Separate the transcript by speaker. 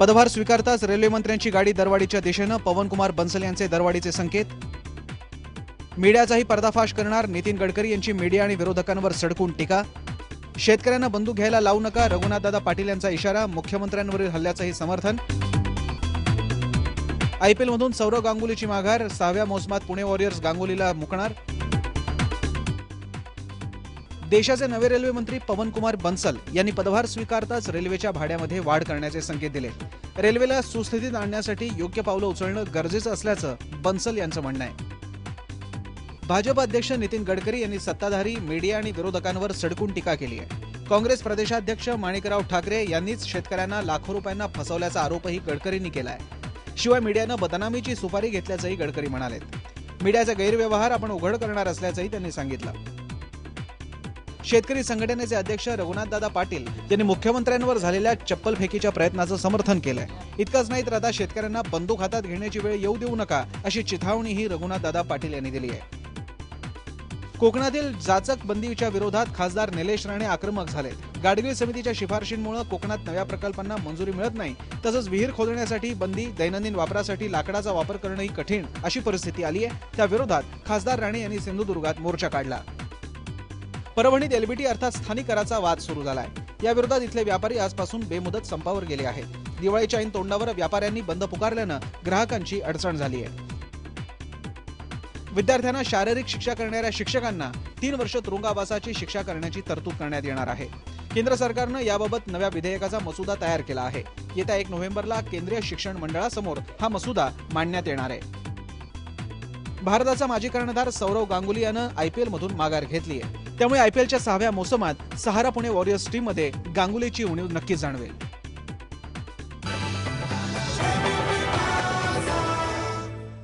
Speaker 1: पदभार स्वीकारताच रेल्वेमंत्र्यांची गाडी दरवाढीच्या दिशेनं पवनकुमार बन्सल यांचे दरवाढीचे संकेत. मीडियाचाही पर्दाफाश करणार नितीन गडकरी यांची मीडिया आणि विरोधकांवर सडकून टीका. शेतकऱ्यांना बंदूक घ्यायला लावू नका रघुनाथदादा पाटील यांचा इशारा मुख्यमंत्र्यांवरील हल्ल्याचंही समर्थन. आयपीएलमधून सौरव गांगुलीची माघार सहाव्या मोसमात पुणे वॉरियर्स गांगुलीला मुकणार. देशाचे नवे रेल्वे मंत्री पवनकुमार बन्सल यांनी पदभार स्वीकारताच रेल्वेच्या भाड्यामध्ये वाढ करण्याचे संकेत दिले. रेल्वेला सुस्थितीत आणण्यासाठी योग्य पावलं उचलणं गरजेचं असल्याचं बन्सल यांचं म्हणणं आहे. भाजप अध्यक्ष नितीन गडकरी यांनी सत्ताधारी मीडिया आणि विरोधकांवर सडकून टीका केली आहे. काँग्रेस प्रदेशाध्यक्ष माणिकराव ठाकरे यांनीच शेतकऱ्यांना लाखो रुपयांना फसवल्याचा आरोपही गडकरींनी केला आहे शिवाय मीडियानं बदनामीची सुपारी घेतल्याचंही गडकरी म्हणाले मीडियाचा गैरव्यवहार आपण उघड करणार असल्याचंही त्यांनी सांगितलं. शेतकरी संघटनेचे अध्यक्ष रघुनाथदादा पाटील यांनी मुख्यमंत्र्यांवर झालेल्या चप्पल फेकीच्या प्रयत्नाचं समर्थन केलंय. इतकंच नाही तर आता शेतकऱ्यांना बंदूक हातात घेण्याची वेळ येऊ देऊ नका अशी चिथावणीही रघुनाथदादा पाटील यांनी दिली आहे. कोकणातील जाचक बंदीच्या विरोधात खासदार निलेश राणे आक्रमक झालेत. गाडगीळ समितीच्या शिफारशींमुळे कोकणात नव्या प्रकल्पांना मंजुरी मिळत नाही. तसंच विहीर खोदण्यासाठी बंदी दैनंदिन वापरासाठी लाकडाचा वापर करणंही कठीण अशी परिस्थिती आली आहे त्याविरोधात खासदार राणे यांनी सिंधुदुर्गात मोर्चा काढला. परभणीत एलबीटी अर्थात स्थानिक कराचा वाद सुरू झालाय. या विरोधात इथले व्यापारी आजपासून बेमुदत संपावर गेले आहेत. दिवाळीच्या ऐन तोंडावर व्यापाऱ्यांनी बंद पुकारल्यानं ग्राहकांची अडचण झाली आहे. विद्यार्थ्यांना शारीरिक शिक्षा करणाऱ्या शिक्षकांना तीन वर्ष तुरुंगावासाची शिक्षा करण्याची तरतूद करण्यात येणार आहे. केंद्र सरकारनं याबाबत नव्या विधेयकाचा मसुदा तयार केला आहे. येत्या एक नोव्हेंबरला केंद्रीय शिक्षण मंडळासमोर हा मसुदा मांडण्यात येणार आहे. भारताचा माजी कर्णधार सौरव गांगुली यानं आयपीएल मधून माघार घेतली आहे त्यामुळे आयपीएलच्या सहाव्या मोसमात सहारा पुणे वॉरियर्स टीममध्ये गांगुलीची उणीव नक्की जाणवेल.